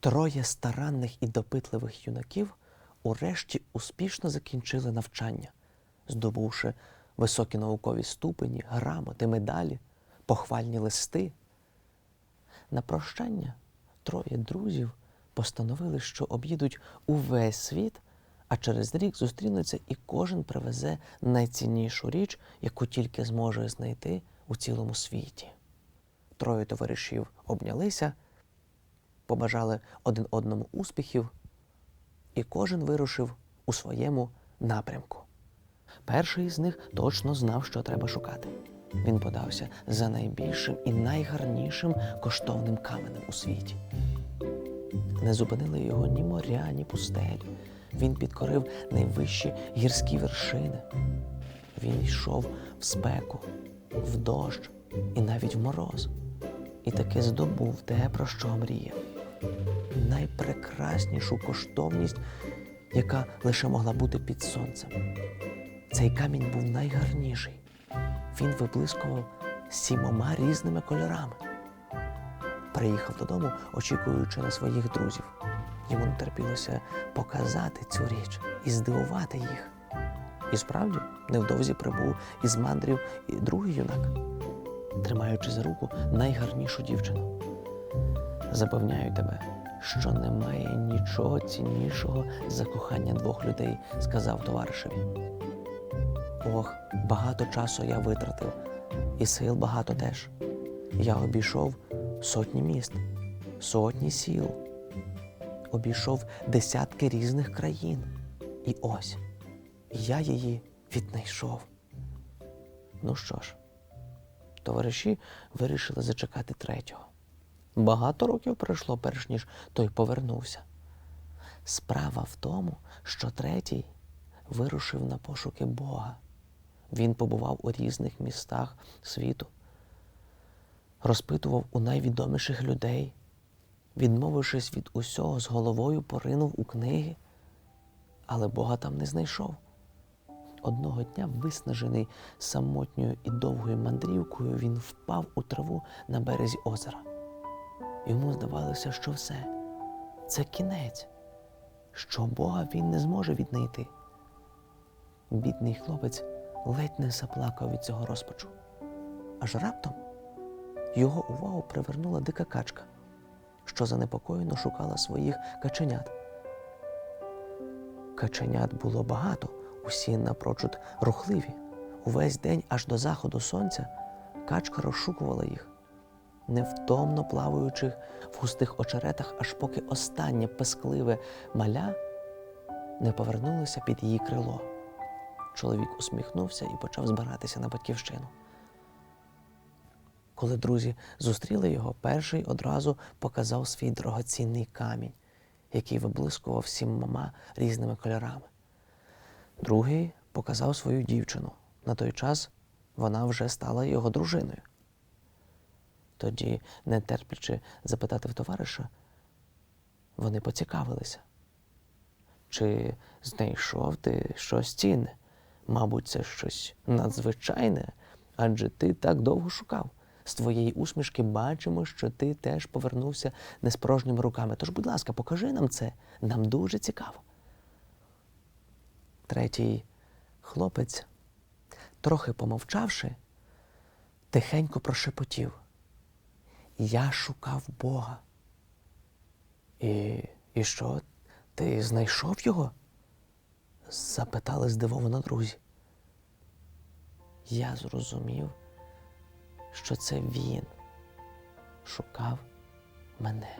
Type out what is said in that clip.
Троє старанних і допитливих юнаків урешті успішно закінчили навчання, здобувши високі наукові ступені, грамоти, медалі, похвальні листи. На прощання троє друзів постановили, що об'їдуть увесь світ, а через рік зустрінуться і кожен привезе найціннішу річ, яку тільки зможе знайти у цілому світі. Троє товаришів обнялися, побажали один одному успіхів, і кожен вирушив у своєму напрямку. Перший з них точно знав, що треба шукати. Він подався за найбільшим і найгарнішим коштовним каменем у світі. Не зупинили його ні моря, ні пустелі. Він підкорив найвищі гірські вершини. Він йшов в спеку, в дощ і навіть в мороз. І таки здобув те, про що мріяв. Найпрекраснішу коштовність, яка лише могла бути під сонцем. Цей камінь був найгарніший. Він виблискував сімома різними кольорами. Приїхав додому, очікуючи на своїх друзів. Йому не терпілося показати цю річ і здивувати їх. І справді, невдовзі прибув із мандрів і другий юнак, тримаючи за руку найгарнішу дівчину. Запевняю тебе, що немає нічого ціннішого за кохання двох людей, сказав товаришеві. Ох, багато часу я витратив, і сил багато теж. Я обійшов сотні міст, сотні сіл, обійшов десятки різних країн. І ось я її віднайшов. Ну що ж, товариші вирішили зачекати третього. Багато років пройшло, перш ніж той повернувся. Справа в тому, що третій вирушив на пошуки Бога. Він побував у різних містах світу, розпитував у найвідоміших людей, відмовившись від усього, з головою поринув у книги, але Бога там не знайшов. Одного дня, виснажений самотньою і довгою мандрівкою, він впав у траву на березі озера. Йому здавалося, що все це кінець, що Бога він не зможе віднайти. Бідний хлопець ледь не заплакав від цього розпачу. Аж раптом його увагу привернула дика качка, що занепокоєно шукала своїх каченят. Каченят було багато, усі напрочуд рухливі. Увесь день аж до заходу сонця качка розшукувала їх, невтомно плаваючи в густих очеретах, аж поки останнє пескливе маля не повернулося під її крило. Чоловік усміхнувся і почав збиратися на батьківщину. Коли друзі зустріли його, перший одразу показав свій дорогоцінний камінь, який виблискував сімома різними кольорами. Другий показав свою дівчину. На той час вона вже стала його дружиною. Тоді, не терплячи запитати в товариша, вони поцікавилися. Чи знайшов ти щось цінне? Мабуть, це щось надзвичайне, адже ти так довго шукав. З твоєї усмішки бачимо, що ти теж повернувся не з порожніми руками. Тож, будь ласка, покажи нам це. Нам дуже цікаво. Третій хлопець, трохи помовчавши, тихенько прошепотів. Я шукав Бога. І, і що? Ти знайшов його? запитали здивовано друзі. Я зрозумів, що це він шукав мене.